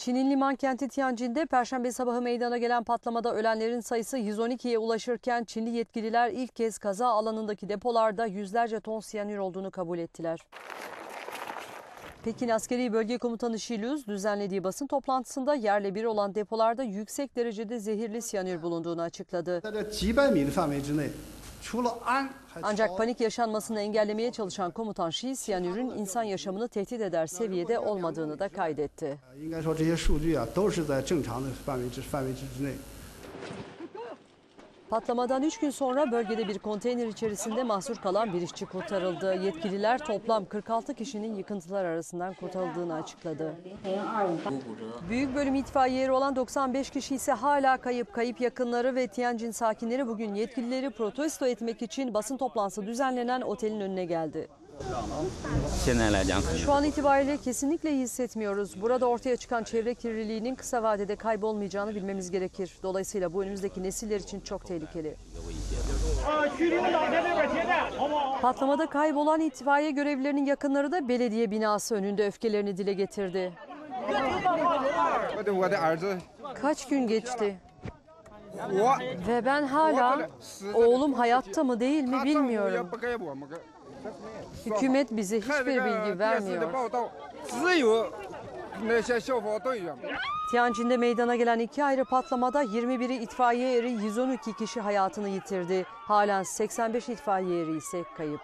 Çin'in liman kenti Tianjin'de perşembe sabahı meydana gelen patlamada ölenlerin sayısı 112'ye ulaşırken Çinli yetkililer ilk kez kaza alanındaki depolarda yüzlerce ton siyanür olduğunu kabul ettiler. Pekin Askeri Bölge Komutanı Xi Luz düzenlediği basın toplantısında yerle bir olan depolarda yüksek derecede zehirli siyanür bulunduğunu açıkladı. Ancak panik yaşanmasını engellemeye çalışan komutan Şi, siyanürün insan yaşamını tehdit eder seviyede olmadığını da kaydetti. Patlamadan 3 gün sonra bölgede bir konteyner içerisinde mahsur kalan bir işçi kurtarıldı. Yetkililer toplam 46 kişinin yıkıntılar arasından kurtarıldığını açıkladı. Büyük bölüm itfaiyeri olan 95 kişi ise hala kayıp. Kayıp yakınları ve Tianjin sakinleri bugün yetkilileri protesto etmek için basın toplantısı düzenlenen otelin önüne geldi. Şu an itibariyle kesinlikle iyi hissetmiyoruz. Burada ortaya çıkan çevre kirliliğinin kısa vadede kaybolmayacağını bilmemiz gerekir. Dolayısıyla bu önümüzdeki nesiller için çok tehlikeli. Patlamada kaybolan itfaiye görevlilerinin yakınları da belediye binası önünde öfkelerini dile getirdi. Kaç gün geçti? Ve ben hala oğlum hayatta mı değil mi bilmiyorum. Hükümet bize hiçbir bilgi vermiyor. Tianjin'de meydana gelen iki ayrı patlamada 21'i itfaiye eri 112 kişi hayatını yitirdi. Halen 85 itfaiye eri ise kayıp.